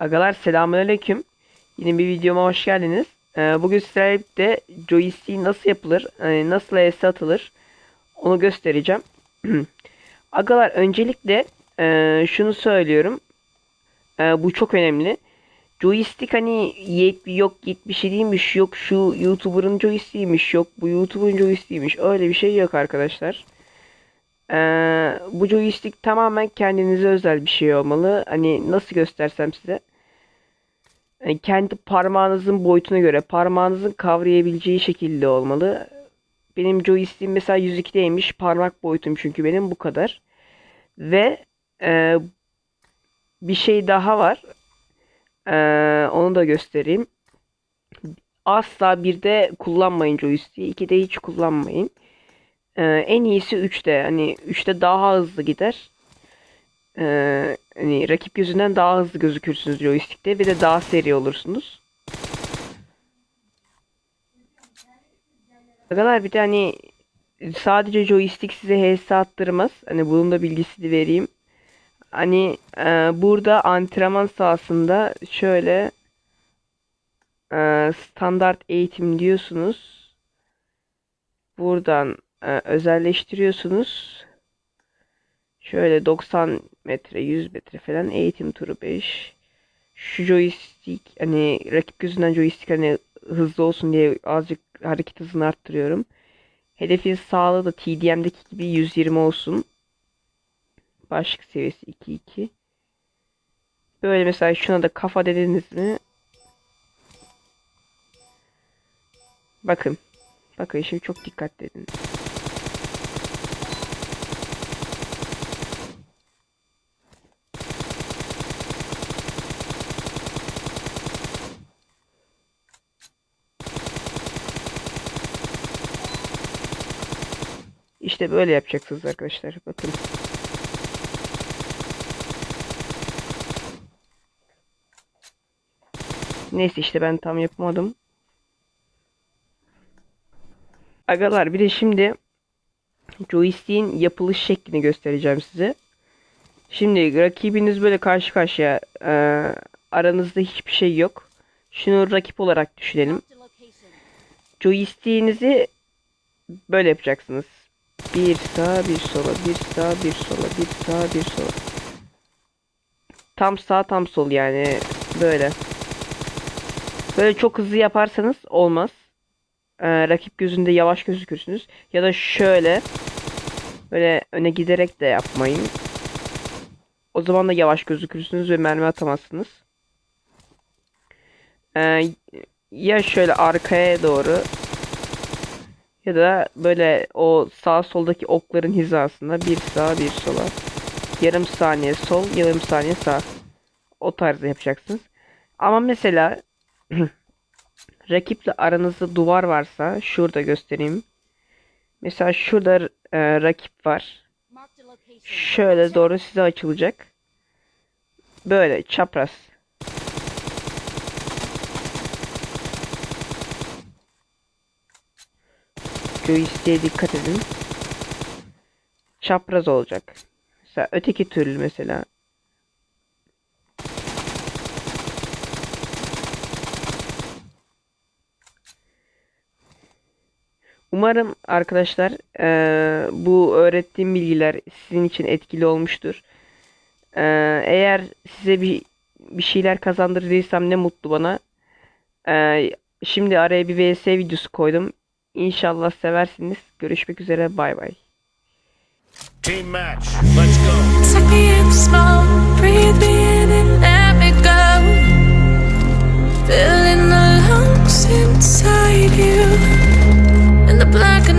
Agalar selamünaleyküm. Yeni bir videoma hoş geldiniz. Ee, bugün birlikte joystick nasıl yapılır, e, nasıl ES atılır onu göstereceğim. Agalar öncelikle e, şunu söylüyorum. E, bu çok önemli. Joystick hani yet yok 77'ymiş yok şu YouTuber'ın joystick'iymiş yok bu YouTuber'ın joystick'iymiş öyle bir şey yok arkadaşlar. Ee, bu joystick tamamen kendinize özel bir şey olmalı. Hani nasıl göstersem size. Yani kendi parmağınızın boyutuna göre parmağınızın kavrayabileceği şekilde olmalı. Benim joystick'im mesela 102'deymiş. Parmak boyutum çünkü benim bu kadar. Ve e, bir şey daha var. Ee, onu da göstereyim. Asla bir de kullanmayın joystick'i. 2'de hiç kullanmayın. Ee, en iyisi 3'te. Hani 3'te daha hızlı gider. Ee, hani rakip gözünden daha hızlı gözükürsünüz joystick'te ve de daha seri olursunuz. Arkadaşlar bir de hani sadece joystick size HS attırmaz. Hani bunun da bilgisini vereyim. Hani e, burada antrenman sahasında şöyle e, standart eğitim diyorsunuz. Buradan özelleştiriyorsunuz. Şöyle 90 metre 100 metre falan eğitim turu 5. Şu joystick hani rakip gözünden joystick hani hızlı olsun diye azıcık hareket hızını arttırıyorum. Hedefin sağlığı da TDM'deki gibi 120 olsun. Başlık seviyesi 2-2. Böyle mesela şuna da kafa dediniz mi? Bakın. Bakın şimdi çok dikkat edin. İşte böyle yapacaksınız arkadaşlar. Bakın. Neyse işte ben tam yapamadım. Agalar bir de şimdi joystick'in yapılış şeklini göstereceğim size. Şimdi rakibiniz böyle karşı karşıya e, aranızda hiçbir şey yok. Şunu rakip olarak düşünelim. Joystick'inizi böyle yapacaksınız. Bir sağa bir sola bir sağa bir sola bir sağa bir sola. Tam sağ tam sol yani böyle. Böyle çok hızlı yaparsanız olmaz. Ee, rakip gözünde yavaş gözükürsünüz. Ya da şöyle böyle öne giderek de yapmayın. O zaman da yavaş gözükürsünüz ve mermi atamazsınız. Ee, ya şöyle arkaya doğru ya da böyle o sağ soldaki okların hizasında bir sağa bir sola. Yarım saniye sol, yarım saniye sağ. O tarzda yapacaksınız. Ama mesela rakiple aranızda duvar varsa şurada göstereyim. Mesela şurada e, rakip var. Şöyle doğru size açılacak. Böyle çapraz. Joystick'e dikkat edin. Çapraz olacak. Mesela öteki türlü mesela. Umarım arkadaşlar eee, bu öğrettiğim bilgiler sizin için etkili olmuştur. Eee, eğer size bir bir şeyler kazandırdıysam ne mutlu bana. Eee, şimdi araya bir VS videosu koydum. İnşallah seversiniz. Görüşmek üzere. Bay bay. Team match. Let's go. Suck me in smoke, breathe me in and let me go. Filling the lungs inside you. And the blackened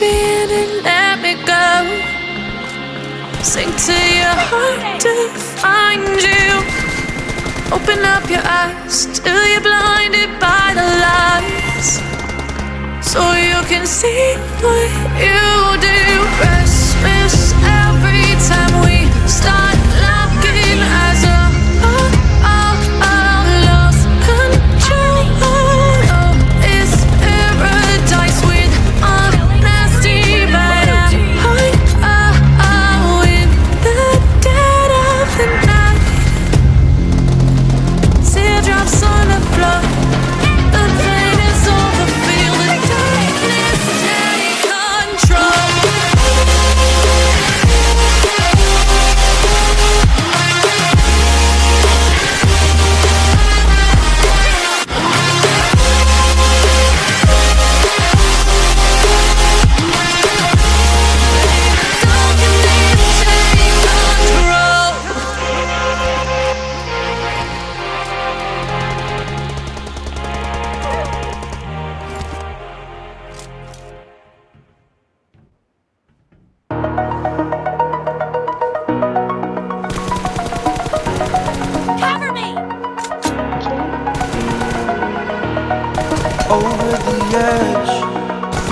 me in and let me go. Sink to your heart to find you. Open up your eyes till you're blinded by the lies. So you can see what you do. Restless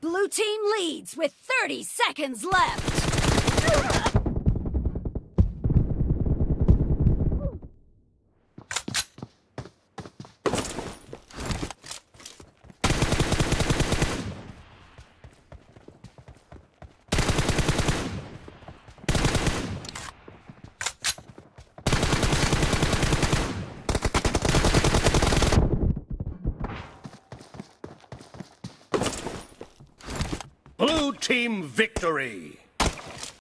Blue team leads with 30 seconds left. Blue team victory.